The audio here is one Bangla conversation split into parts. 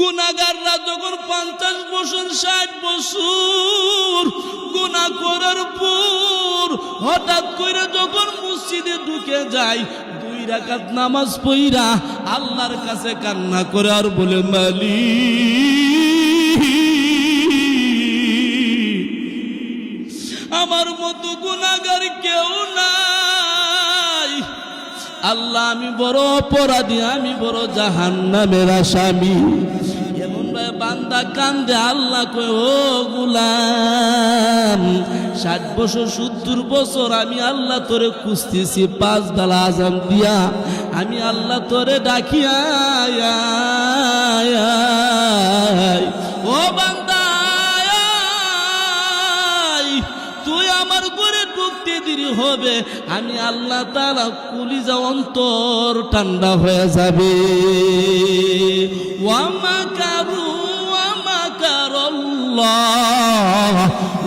গুনাগাররা যখন পঞ্চাশ বছর, ষাট বছর গুণা করার পর হঠাৎ করে যখন মসজিদে ঢুকে যায়, দুই রাকাত নামাজ পইরা আল্লাহর কাছে কান্না করে আর বলে মালি আমার মতো গুনাগার কেউ নাই। আল্লাহ, আমি বড় অপরাধী, আমি বড় জাহান্নামের আসামি। বান্দা কান্দে আল্লাহ কয়, ও গুলাম, ষাট বছর, সত্তর বছর আমি আল্লাহ তোরে খুঁজতেছি, পাঁচ বেলা আজাম দিয়া, আমি আল্লাহ তোরে ডাকিয়া ও বান্দা তুই আমার ঘরে ঢুকতে দেরি হবে, আমি আল্লাহ তালা কুলিজা অন্তর ঠান্ডা হয়ে যাবে ওয়ামাকারু ওয়ামাকারাল্লাহ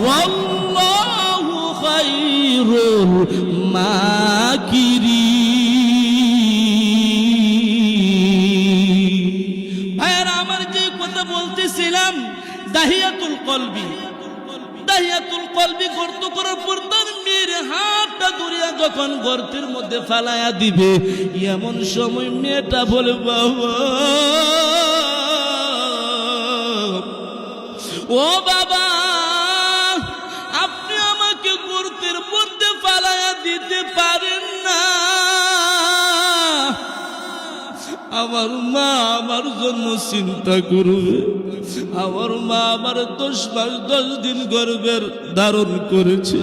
ওয়াল্লাহু খায়রুল মাকিরিন। ভাইয়েরা, আমার যে কথা বলতেছিলাম, দাহিয়াতুল কলবি। দাহিয়াতুল কলবি গর্ত করার পর তার হাতটা ধরিয়া যখন গর্তের মধ্যে ফালায়া দিবে, এমন সময় মেয়েটা বলে, বাবা! ও বাবা, আপনি আমাকে গর্তের মধ্যে ফালায়া দিতে পারেন না। আমার মা আমার জন্য চিন্তা করবে। আমার মা আমার দশ মাস, দশ দিন গর্বের ধারণ করেছে।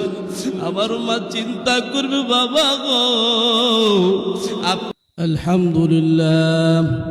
আমার মা চিন্তা করবে, বাবা গো আলহামদুলিল্লাহ।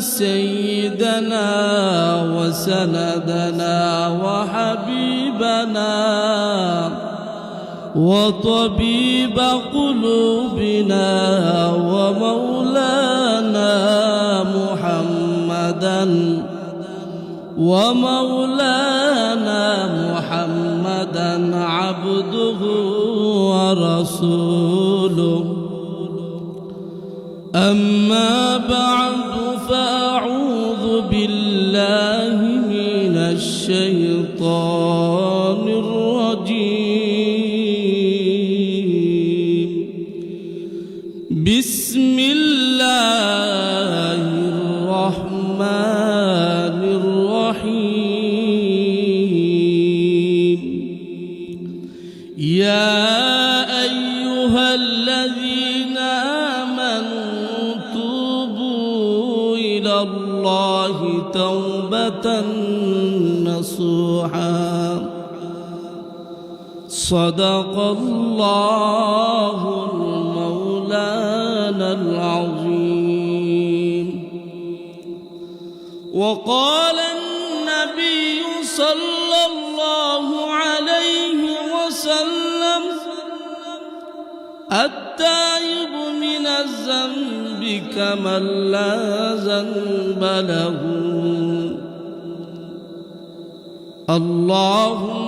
سيدنا وسندنا وحبيبنا وطبيب قلوبنا ومولانا محمدا ومولانا محمدا عبده ورسوله. أما بعد الشيطان صدق الله المولانا العظيم. وقال النبي صلى الله عليه وسلم التائب من الذنب كمن لا ذنب له. اللهم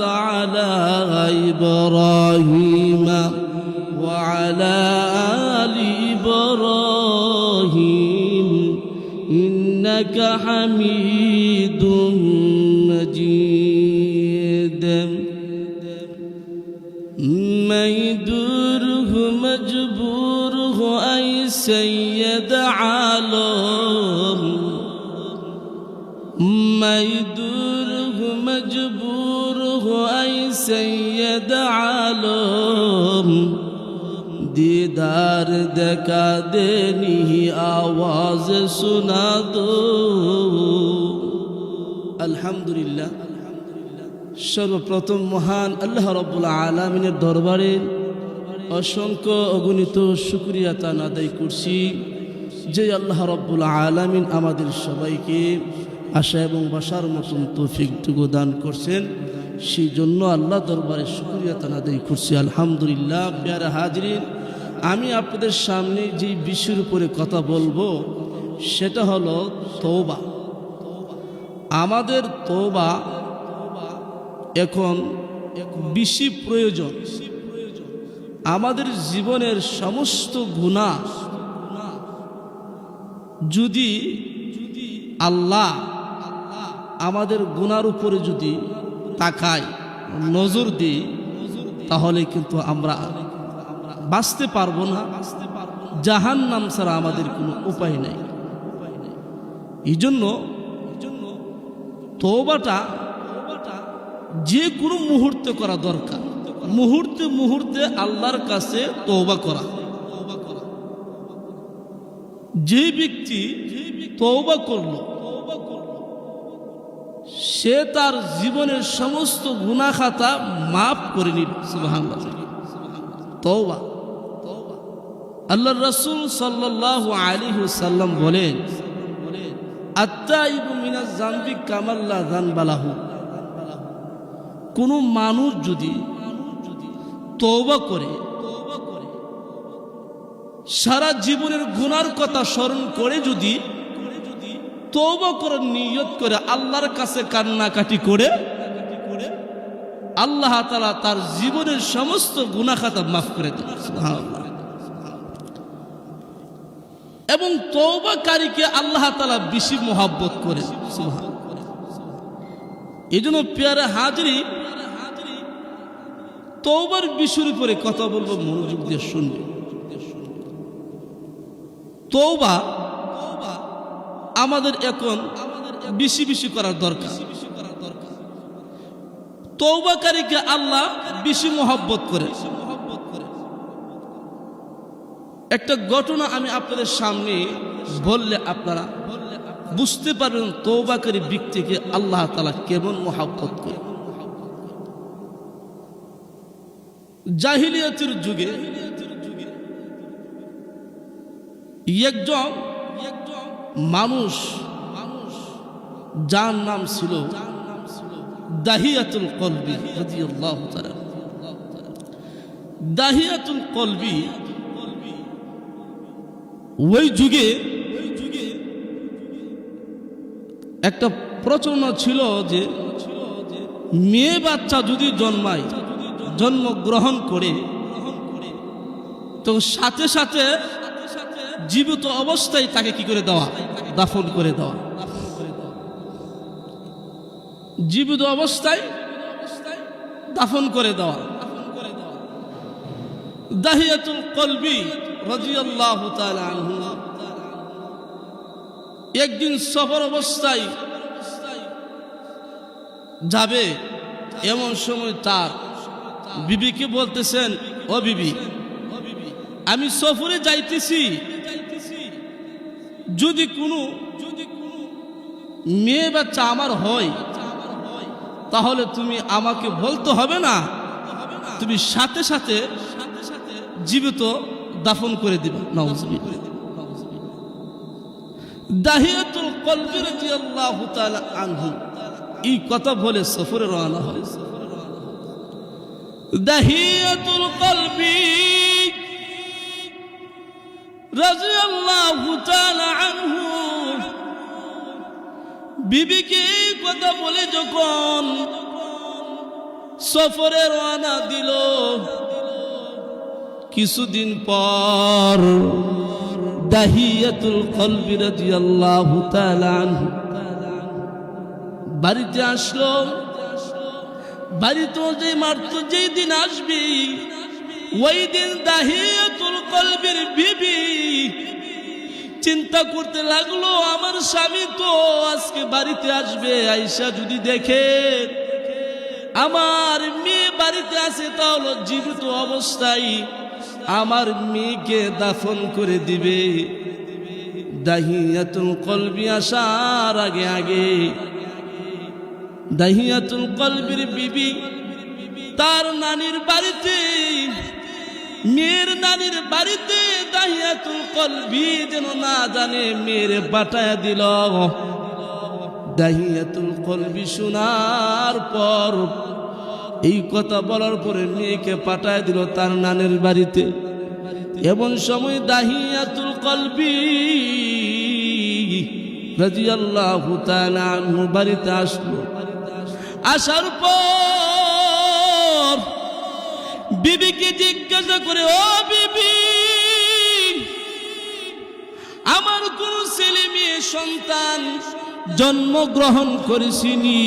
على إبراهيم وعلى آل إبراهيم إنك حميد مجيد. ميدوره مجبوره أي سيد عالم. ميدوره مجبوره আই সৈয়দ আলম। দিদার দেখা দেনি, আওয়াজ শোনা দো। আলহামদুলিল্লাহ। সর্বপ্রথম মহান আল্লাহ রব্বুল আলমিনের দরবারে অসংখ্য অগণিত সুক্রিয়া তান আদায় করছি। যে আল্লাহ রব্বুল আলমিন আমাদের সবাইকে আশা এবং বাসার মতন তৌফিকটুকু দান করছেন। সেই জন্য আল্লাহ দরবারে শুক্রিয়া তান আদায় করছি। আলহামদুলিল্লাহ পেয়ারা হাজরিন, আমি আপনাদের সামনে যে বিষয়ের উপরে কথা বলব, সেটা হলো তৌবা আমাদের তোবা এখন বেশি প্রয়োজন। আমাদের জীবনের সমস্ত গুণা যদি আল্লাহ আমাদের গুনার উপরে যদি তাকায়, নজর দিই, তাহলে কিন্তু আমরা বাঁচতে পারব না। জাহান নাম ছাড়া আমাদের কোনো উপায় নেই। এই জন্য তোবাটা যে কোনো মুহূর্তে করা দরকার। মুহূর্তে মুহূর্তে আল্লাহর কাছে তৌবা করা। যে ব্যক্তি তৌবা করল সে তার জীবনের সমস্ত গুণা খাতা মাফ করে নিল তৌবা আল্লাহ রসুল সাল্লাহ আলী সাল্লাম বলেন কোনো মানুষ যদি করে, সারা জীবনের গুনার কথা স্মরণ করে যদি তৌবা করার নিয়ত করে আল্লাহর কাছে কান্নাকাটি করে আল্লাহ তালা তার জীবনের সমস্ত গুনা খাতা মাফ করে। এবং তৌবাকারীকে আল্লাহ তালা বেশি মোহাব্বত করে এই জন্য পেয়ারে হাজরি তৌবার বিষয়ের উপরে কথা বলব, মনোযোগ দিয়ে শুনবে। তৌবা আমাদের এখন বেশি বেশি করার দরকার। তৌবাকারীকে আল্লাহ বেশি মোহাব্বত করে। একটা ঘটনা আমি আপনাদের সামনে বললে আপনারা বুঝতে পারবেন তৌবাকারী ব্যক্তিকে আল্লাহ তালা কেমন মহাব্বত করে। জাহিলিয়াতের যুগে একজন একজন মানুষ, যার নাম ছিল দাহিয়াতুল কলবি দাহিয়াতুল কলবি ওই যুগে একটা প্রচলন ছিল যে মেয়ে বাচ্চা যদি জন্মায়, জন্মগ্রহণ করে, তো সাথে সাথে জীবিত অবস্থায় তাকে কি করে দেওয়া দাফন করে দেওয়া জীবিত অবস্থায় দাফন করে দেওয়া দাহিয়াতুল কলবি রাদিয়াল্লাহু তাআলা আনহু। একদিন সফর অবস্থায় যাবে এমন সময় তার বিবিকে বলতেছেন, ও বিবি, আমি সফরে যাইতেছি যদি কোনো যদি কোনো মেয়ে বাচ্চা আমার হয়, তাহলে তুমি আমাকে বলতে হবে না। তুমি সাথে সাথে জীবিত দাফন করে দিবে। দাহিয়াতুল কলবি রাদিয়াল্লাহু তাআলা আনহু। এই কথা বলে সফরে রওনা হয়। দাহিয়াতুল কলবি বিবিকে কথা বলে যখন সফরে রওনা দিল, কিছুদিন পর দাহিয়াতুল কলবি রাদিয়াল্লাহু তাআলা বাড়িতে আসলো। বাড়িতে যে মাত্র যেই দিন আসবি ওই দিন দাহিয়াতুল কলবির বিবি। চিন্তা করতে লাগল, আমার স্বামী তো আজকে বাড়িতে আসবে আইসা যদি দেখে। আমার মেয়ে বাড়িতে আছে তাহলে জীবিত অবস্থায় আমার মেয়েকে দাফন করে দিবে। দাহিয়াতুল কলবি আসার আগে আগে। দাহিয়াতুল কলবির বিবি তার নানির বাড়িতে মেয়ের নানির বাড়িতে দাহিয়াতুল কলবি যেন না জানে, মেয়ের বাটায় দিল। দাহিয়াতুল কলবি শোনার পর এই কথা বলার পরে মেয়েকে পাঠায় দিল তার নানের বাড়িতে। এমন সময় দাহিয়াতুল কলবি রাজিয়াল্লাহু বাড়িতে আসলো। আসার পর বিবিকে জিজ্ঞাসা করে, ও বিবি, আমার কোন ছেলে মেয়ে সন্তান জন্মগ্রহণ করেছিনি?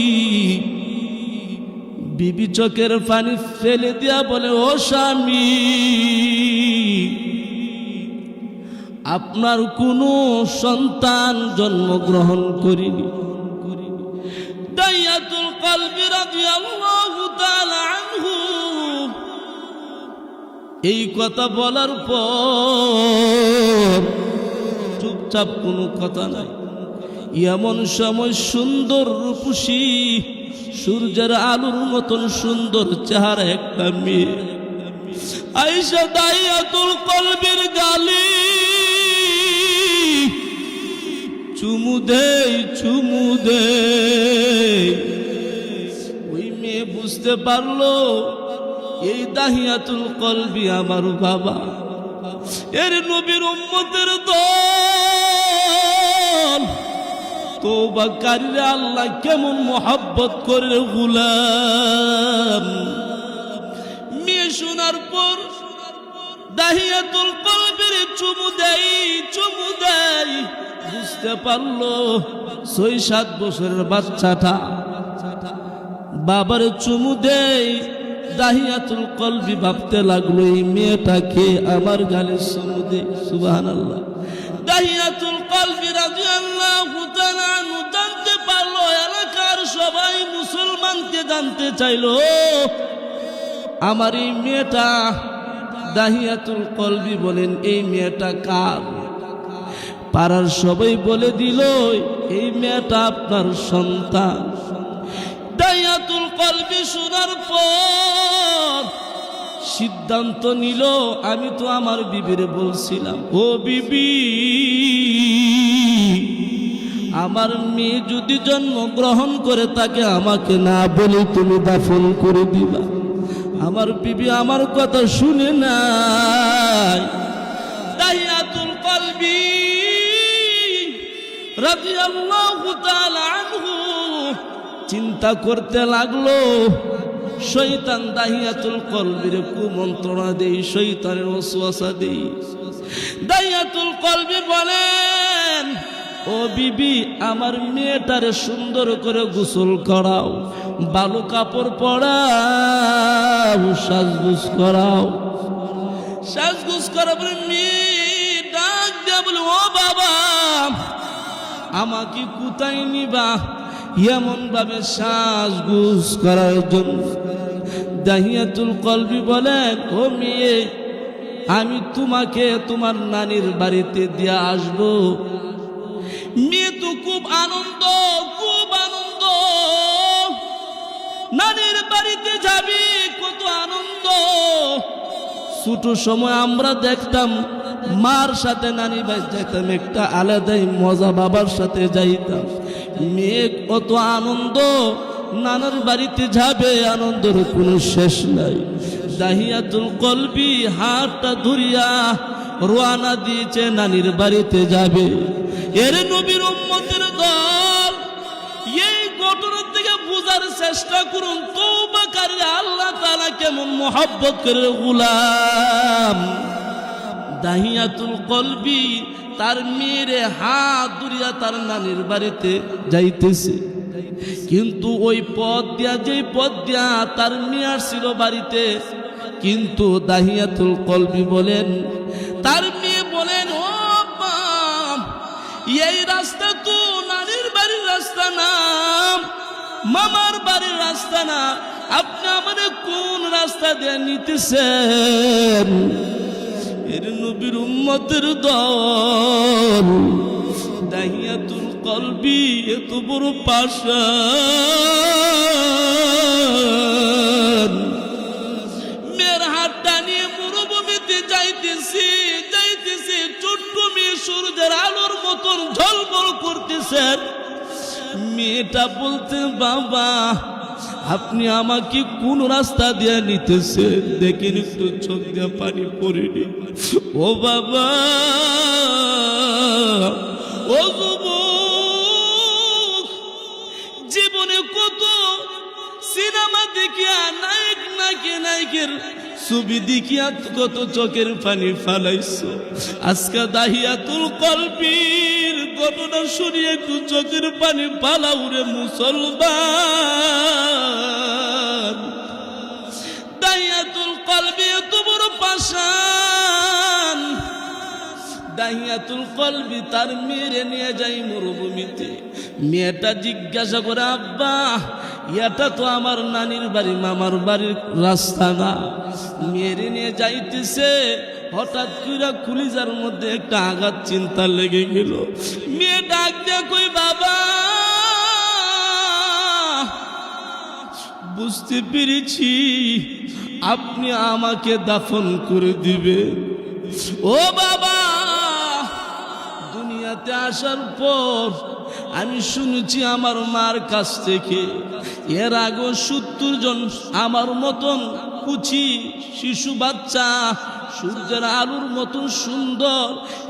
বিবি চোখের পানি ফেলে দিয়া বলে, ও স্বামী, আপনার কোনো সন্তান জন্মগ্রহণ করিনি। দাইয়াতুল কলবি রাদিয়াল্লাহু তাআলা এই কথা বলার পর চুপচাপ কোনো কথা নাই। এমন সময় সুন্দর রূপসী সূর্যের আলোর মতন সুন্দর চেহারা একটা মেয়ে। আইসা দাইয়াতুল কলবির গালি চুমু দেই চুমু দে ওই মেয়ে বুঝতে পারল এই দাহিয়াতুল কলবি আমার বাবা। এর নবীর উম্মতের দল। তো বা কারিরে আল্লাহ কেমন মোহাব্বত করে গুলাম। মেয়ে শোনার পর দাহিয়াতুল কলবের চুমু দেই চুমু দেই। বুঝতে পারল ছয় সাত বছরের বাচ্চাটা। বাবার চুমু দেই দাহিয়াতুল কলবি ভাবতে লাগল, এই মেয়েটাকে আমার গালে চুমু দে সুবাহান আল্লাহ দাহিয়াতুল কলবি রাদিয়াল্লাহু তাআলা জানতে পারল, এলাকার সবাই মুসলমানকে জানতে চাইলো, আমার এই মেয়েটা দাহিয়াতুল কলবি বলেন, এই মেয়েটা কার? পাড়ার সবাই বলে দিল, এই মেয়েটা আপনার সন্তান। কলবি শোনার পর। সিদ্ধান্ত নিল, আমি তো আমার বিবিরে বলছিলাম, ও বিবি, আমার মেয়ে যদি জন্মগ্রহণ করে তাকে আমাকে না বলে তুমি দাফন করে দিবা। আমার বিবি আমার কথা শুনে নাই। দাহিয়াতুল কলবি রাদিয়াল্লাহু তাআলা চিন্তা করতে লাগল। শৈতান দাহিয়াতুল কলবির কুমন্ত্রণা দেই শৈতানের ওসওয়াসা দেই। দাহিয়াতুল কলবি বলেন, ও বিবি, আমার মেয়েটারে সুন্দর করে গোসল করাও, বালু কাপড় পরাও, সাজগুজ করাও। সাজগুজ করা বলে মেয়ে ডাক বলে, ও বাবা, আমাকে কোথায় নিবা? এমন ভাবে সাজগুজ করার জন্য দাহিয়াতুল কলবি বলেন, ও মেয়ে, আমি তোমাকে তোমার নানির বাড়িতে দিয়ে আসব। মেয়ে তো খুব আনন্দ খুব আনন্দ। নানির বাড়িতে যাবি, কত আনন্দ। ছোট সময় আমরা দেখতাম মার সাথে নানি ভাই যাইতাম, একটা আলাদাই মজা বাবার সাথে যাইতাম। মেয়ে কত আনন্দ, নানার বাড়িতে যাবে, আনন্দের কোনো শেষ নাই। দাহিয়াতুল কলবি হাতটা ধরিয়া রোয়ানা দিয়েছে, নানির বাড়িতে যাবে। এর নবীর উম্মতের দল, এই ঘটনা থেকে বোঝার চেষ্টা করুন তৌবাকারী আল্লাহ তাআলা কেমন মোহাব্বত করে গুলাম। দাহিয়াতুল কলবি, তার মেয়েরে হাত দুরিয়া তার নানির বাড়িতে যাইতেছে। কিন্তু ওই পথ দিয়া যে পথ দিয়া তার মেয়ে আসছিল বাড়িতে, কিন্তু দাহিয়াতুল কলবি বলেন, তার মেয়ে বলেন, ও এই রাস্তা তো নানির বাড়ির রাস্তা না, মামার বাড়ির রাস্তা না, আপনি আমাদের কোন রাস্তা দিয়ে নিতেছেন? এর নবীর উম্মতের দল। দাহিয়াতুল কলবি এত বড় পাশা। মেয়ের হাতটা নিয়ে মরুভূমিতে যাইতেছি যাইতেছি ছোট্ট মেয়ে সূর্যের আলোর মতন ঝলমল করতেছেন মেয়েটা বলতে, বাবা, আপনি আমাকে কোন রাস্তা দিয়ে নিতেছেন? দেখেন একটু চোখ দিয়ে পানি পড়েনি ও বাবা, ও জীবনে কত সিনেমা দেখিয়া নায়ক নাকি নায়কের ছবি দেখিয়া কত চোখের পানি ফালাইছো। আজকে দাহিয়াতুল কলবির ঘটনা শুনিয়ে একটু চোখের পানি পালাও রে মুসলমান। দাহিয়াতুল কলবি এত বড় পাশান দাহিয়াতুল কলবি তার মেয়েরে নিয়ে যাই মরুভূমিতে। মেয়েটা জিজ্ঞাসা করে, আব্বা এটা তো আমার নানির বাড়ি, মামার বাড়ির রাস্তা না। মেয়েরে নিয়ে যাইতেছে, হঠাৎ করে কুলিজার মধ্যে একটা আঘাত চিন্তা লেগে গেল। মেয়ে ডাক কই, বাবা, বুঝতে পেরেছি আপনি আমাকে দাফন করে দিবে ও বাবা দুনিয়াতে আসার পর আমি শুনেছি আমার মার কাছ থেকে, এর আগে সত্তর জন আমার মতন কুচি শিশু বাচ্চা, সূর্যের আলুর মতন সুন্দর,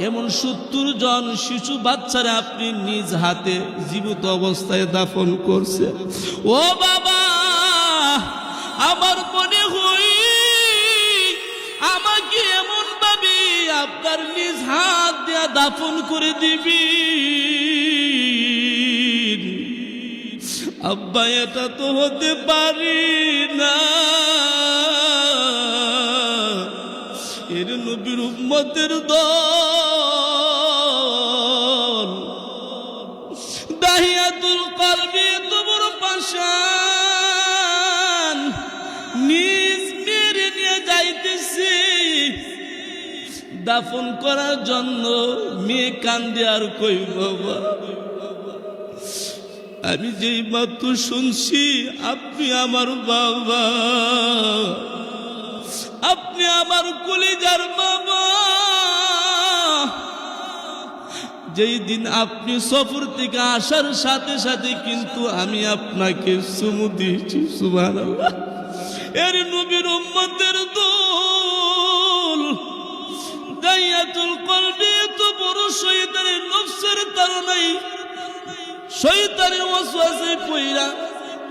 এমন সত্তর জন শিশু বাচ্চারা আপনি নিজ হাতে জীবিত অবস্থায় দাফন করছে ও বাবা, আমার আপনার নিজ হাত দিয়া দাফন করে দিবি। আব্বা, এটা তো হতে পারি না। এর নবীর উম্মতের দল দাফন করার জন্য মেয়ে কান্দে আর কই বাবা? আমি যেই মাত্র শুনছি, আপনি আমার বাবা। আপনি আমার কলিজার বাবা। যেই দিন আপনি সফর থেকে আসার সাথে সাথে কিন্তু আমি আপনাকে সুমু দিয়েছি সুবাহ এর নবীর তারনাই শয়তানের ওয়াসওয়াসে পইরা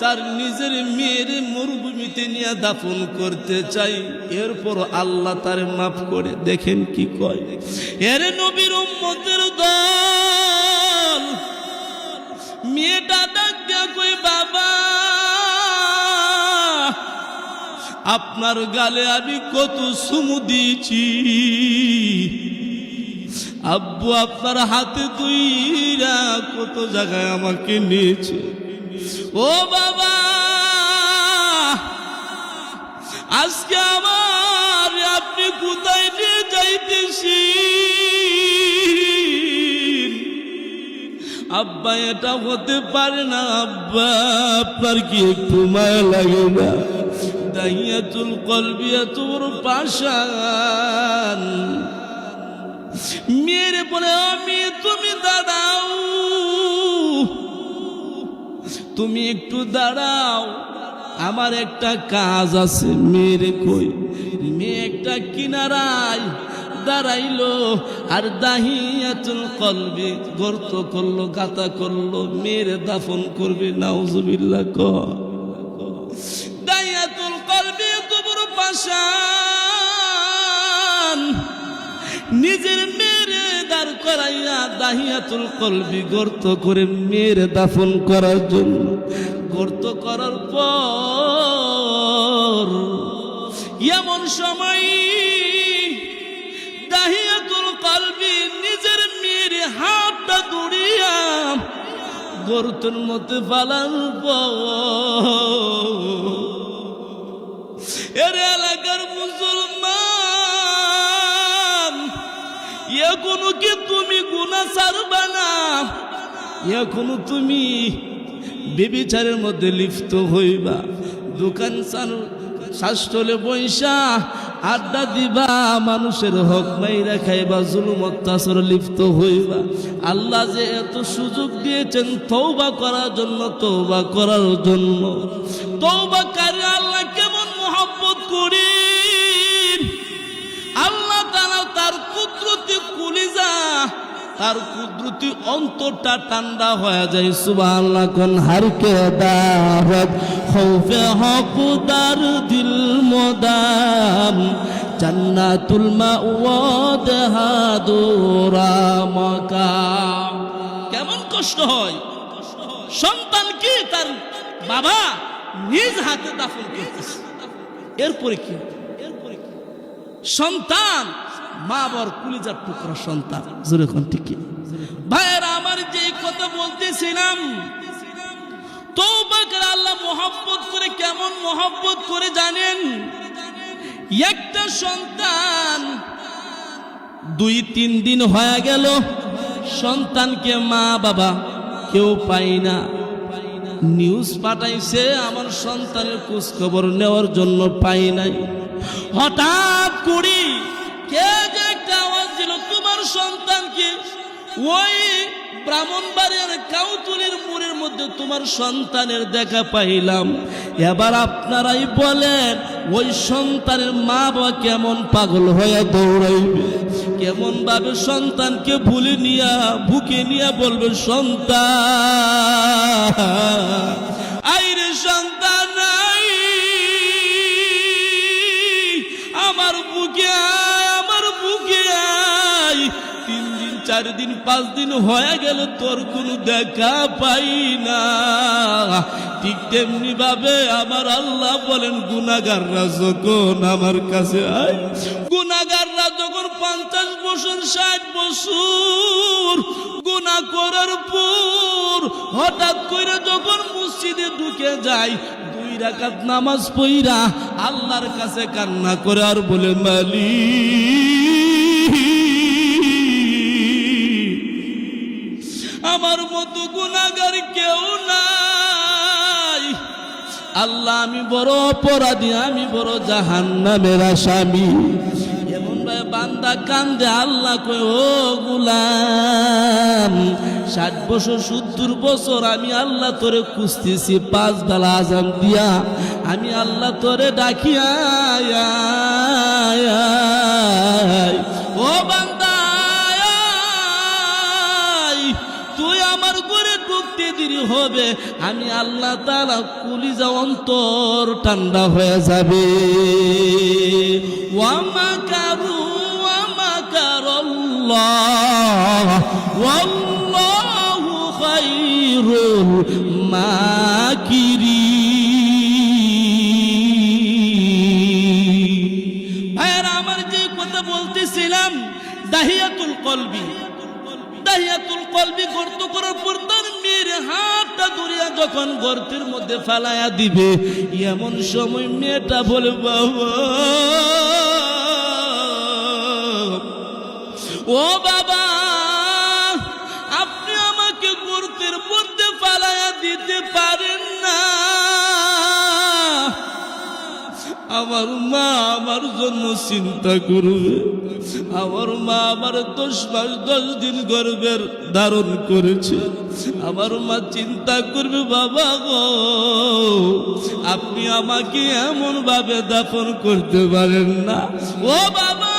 তার নিজের মেয়ের মরুভূমিতে নিয়ে দাফন করতে চাই। এরপর আল্লাহ তার মাফ করে। দেখেন কি কয়। এর নবীর উম্মতের দল, মেয়েটা ডাক কই বাবা, আপনার গালে আমি কত সুমু দিয়েছি। আব্বু, আপনার হাতে তুইরা কত জায়গায় আমাকে নিয়েছে। ও বাবা, আজকে আমার আপনি কোথায় নিয়ে যাইতেছি আব্বা, এটা হতে পারে না, আব্বা, আপনার কি একটু মায়া লাগে না? দাইয়াতুল কলবি এত বড় পাশান মেরে বলে, আমি, তুমি দাঁড়াও। তুমি একটু দাঁড়াও। আমার একটা কাজ আছে। মেয়েরে কই, মেয়ে একটা কিনারায় দাঁড়াইলো আর দাহিয়াতুল কলবে গর্ত করল, গাতা করল। মেরে দাফন করবে, নাউজুবিল্লাহ ক। দাহিয়াতুল কলবি বড় পাশান নিজের মেরে দাঁড় করাইয়া দাহিয়াতুল কলবি গর্ত করে মেরে দাফন করার জন্য। গর্ত করার পর এমন সময় দাহিয়াতুল কলবি নিজের মেয়ের হাতটা দড়িয়া গর্তের মধ্যে ফালার পর। এর এলাকার মুসলমান এখনও কি তুমি গুণা ছাড়বা না? এখনও তুমি বেবিচারের মধ্যে লিপ্ত হইবা। দোকান শাস্তলে বৈশা আড্ডা দিবা, মানুষের হক মাইরা খাইবা, জুলুম, অত্যাচার লিপ্ত হইবা। আল্লাহ যে এত সুযোগ দিয়েছেন তৌবা করার জন্য তৌবা করার জন্য। তৌবা কারে আল্লাহ তার কুদরতি অন্তরটা ঠান্ডা হয়ে যায়, সুবহানাল্লাহ, কোন হারকে দাওয়াত? খৌফে হকুদার দিল মোদাম, জান্নাতুল মাওয়াদ হাদুরা মাকাম। কেমন কষ্ট হয়? সন্তান কি তার বাবা নিজ হাতে দাফন করতেছে? এরপরে কি এরপরে কি? সন্তান মা বর কুলিজার টুকরা সন্তান। জোরে কোন ঠিক কি? ভাইয়েরা, আমার যে কথা বলতেছিলাম আল্লাহ করে কেমন করে জানেন? একটা সন্তান দুই, তিন দিন হয়ে গেল, সন্তানকে মা বাবা কেউ পাই না। নিউজ পাঠাইছে, আমার সন্তানের খোঁজ খবর নেওয়ার জন্য পাই নাই। হঠাৎ করি তোমার সন্তানকে ওই মধ্যে তোমার সন্তানের দেখা পাইলাম। এবার আপনারাই বলেন, ওই সন্তানের মা বাবা কেমন পাগল হয়ে দৌড়াইবে? কেমন ভাবে সন্তানকে ভুলে নিয়া, বুকে নিয়া বলবে, সন্তান, আইরে সন্তান চার দিন, পাঁচ দিন হয়ে গেল, তোর কোনো দেখা পাই না। ঠিক তেমনি ভাবে আমার আল্লাহ বলেন গুনাগাররা যখন আমার কাছে আয় গুনাগাররা যখন পঞ্চাশ বছর, ষাট বছর গুনা করার পর হঠাৎ করে যখন মসজিদে ঢুকে যায় দুই রাকাত নামাজ পইরা আল্লাহর কাছে কান্না করে আর বলে, মালিক আল্লাহ, আমি বড় অপরাধী, আমি বড় জাহান্নামের আসামি। এমন বান্দা কান্দে, আল্লাহ কই ও গুলাম, ষাট বছর, সত্তর বছর আমি আল্লাহ তোরে খুঁজতেছি, পাঁচ বেলা আজান দিয়া। আমি আল্লাহ তোরে ডাকি হবে, আমি আল্লাহ তালা কুলিজা অন্তর ঠান্ডা হয়ে যাবে। ওয়ামাকারু ওয়ামাকারাল্লাহ ওয়াল্লাহু খায়রুল মাকিরিন। ভাইয়েরা, আমার যে কথা বলতেছিলাম, দাহিয়াতুল কলবি কলবি হাতটা ধরিয়া যখন মধ্যে দিবে এমন সময় মেয়েটা বলে বাবা ও বাবা আমার মা আমার জন্য চিন্তা করবে। আমার মা আমার দশ মাস, দশ দিন গর্বের ধারণ করেছে। আমার মা চিন্তা করবে, বাবা গো, আপনি আমাকে এমন ভাবে দাফন করতে পারেন না। ও বাবা,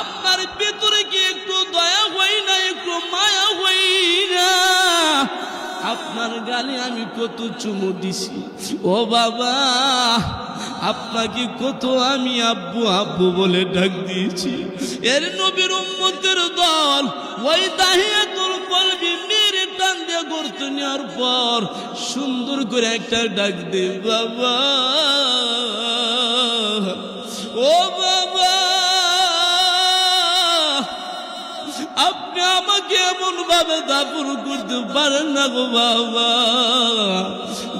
আপনার ভিতরে কি একটু দয়া হই না, একটু মায়া হই না? আপনার গালে আমি কত চুমু দিছি। ও বাবা আপনাকে কত আমি আব্বু আব্বু বলে ডাক দিয়েছি। এর নবীর উম্মতের দল ওই দাহিয়াতুল কলবি মেরে টান দিয়ে গর্ত নেওয়ার পর সুন্দর করে একটা ডাক দে, বাবা। ও বাবা। আপনি আমাকে এমন ভাবে দাপুর করতে পারেন না গো বাবা।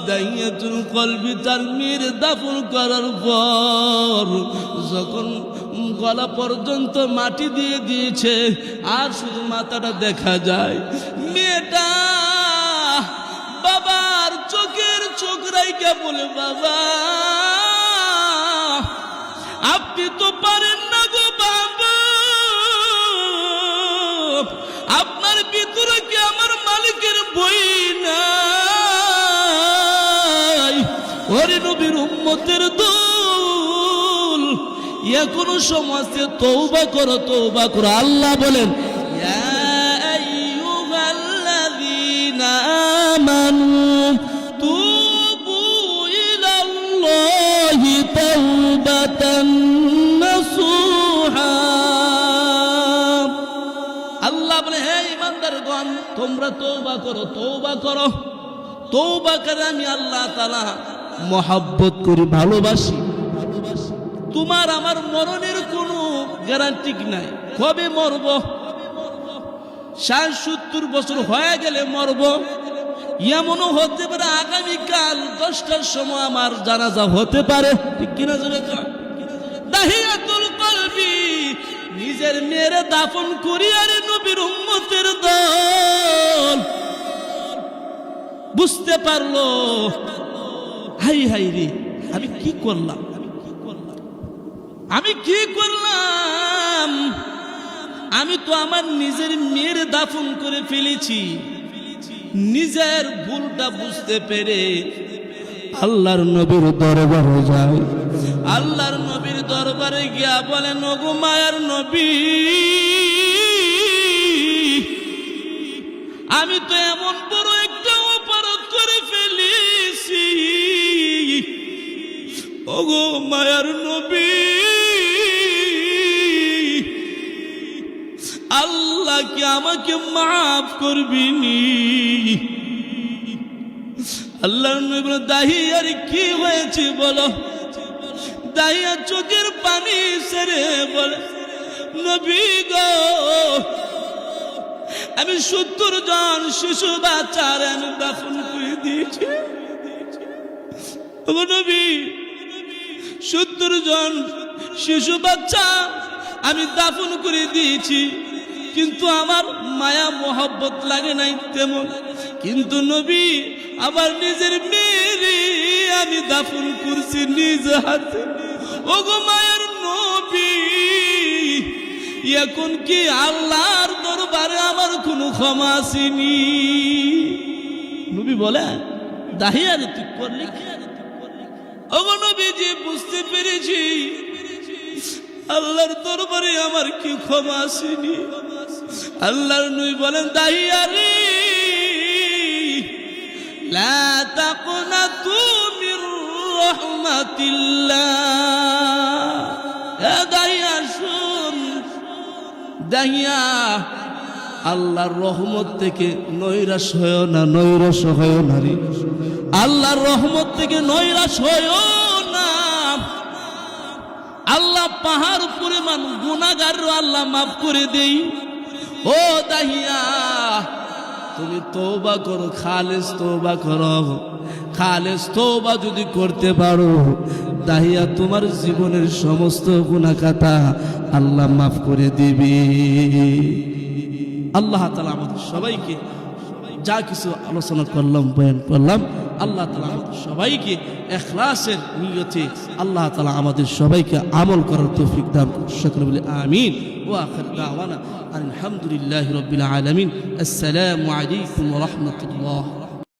দাইয়াতুল কলবি তার মেয়ের দাফন করার পর যখন গলা পর্যন্ত মাটি দিয়ে দিয়েছে, আর শুধু মাথাটা দেখা যায়, মেয়েটা বাবার চোখের চোখ রাইকা বলে, বাবা, আপনি তো পারেন ওরে নবীর উম্মতের দোল, এখনও সমাজে তৌবা করো তৌবা করো। আল্লাহ বলেন আল্লাহ তোমরা তৌবা করো তৌবা করো। তৌবা করে আমি আল্লাহ তাআলা মহাব্বত করি, ভালোবাসি। তোমার আমার মরণের কোনো গ্যারান্টি নাই। কবে মরব? ষাট সত্তর বছর হয়ে গেলে মরব। এমনও হতে পারে আগামীকাল দশটার সময় আমার জানাজা হতে পারে। কিনা জোরে নিজের মেয়েরে দাফন করি আরে নবীর উম্মতের দল। বুঝতে পারল? হাই হাই রে, আমি কি করলাম? আমি কি করলাম? আমি তো আমার নিজের মেয়ের দাফন করে ফেলেছি। নিজের ভুলটা বুঝতে পেরে আল্লাহর নবীর দরবারে যায় আল্লাহর নবীর দরবারে গিয়া বলে ওগো মায়ার নবী, আমি তো এমন ওগো মায়ার নবী। আল্লাহ কি আমাকে মাফ করবি আল্লাহ দাহি, আর কি হয়েছে বলো? দাহিয়া চোখের পানি সেরে বলে, নবী গো, আমি সত্তর জন শিশু বাচ্চার আমি দাফন করে দিয়েছি। নবী সত্তর জন শিশু বাচ্চা আমি দাফন করে দিয়েছি। কিন্তু আমার মায়া মোহব্বত লাগে নাই তেমন। কিন্তু নবী আমার নিজের মেয়েরে আমি দাফন করছি নিজ হাতে। ওগো মায়ের নবী, এখন কি আল্লাহর দরবারে আমার কোনো ক্ষমা আসেনি? নবী বলে দাহিয়ারে তুই করলি বুঝতে পেরেছি। আল্লাহর দরবারে আমার কি ক্ষমা আসেনি। আল্লাহর নবী বলেন, দাহিয়ারে, লা আল্লাহর রহমত থেকে নৈরাশ হয় না, নৈরাশ হয় না রে। আল্লাহর রহমত থেকে নৈরাশ হয় না। আল্লাহ পাহাড় পরিমাণ গুণাগার আল্লাহ মাফ করে দেই। ও দাহিয়া, তুমি তৌবা করো, খালেস তৌবা করো। খালেস তৌবা যদি করতে পারো, দাহিয়া, তোমার জীবনের সমস্ত গুণাকাতা আল্লাহ মাফ করে দিবে। আল্লাহ তালা আমাদের সবাইকে যা কিছু আলোচনা করলাম, বয়ান করলাম, আল্লাহ তালা আমাদের সবাইকে এখলাসের নিয়তে আল্লাহ তালা আমাদের সবাইকে আমল করার তৌফিক দান করুন। সকলে বলে আমিন। ও আখর দাওয়ানা আলহামদুলিল্লাহ রবিল আলমিন। আসসালামু আলাইকুম রহমতুল্লাহ।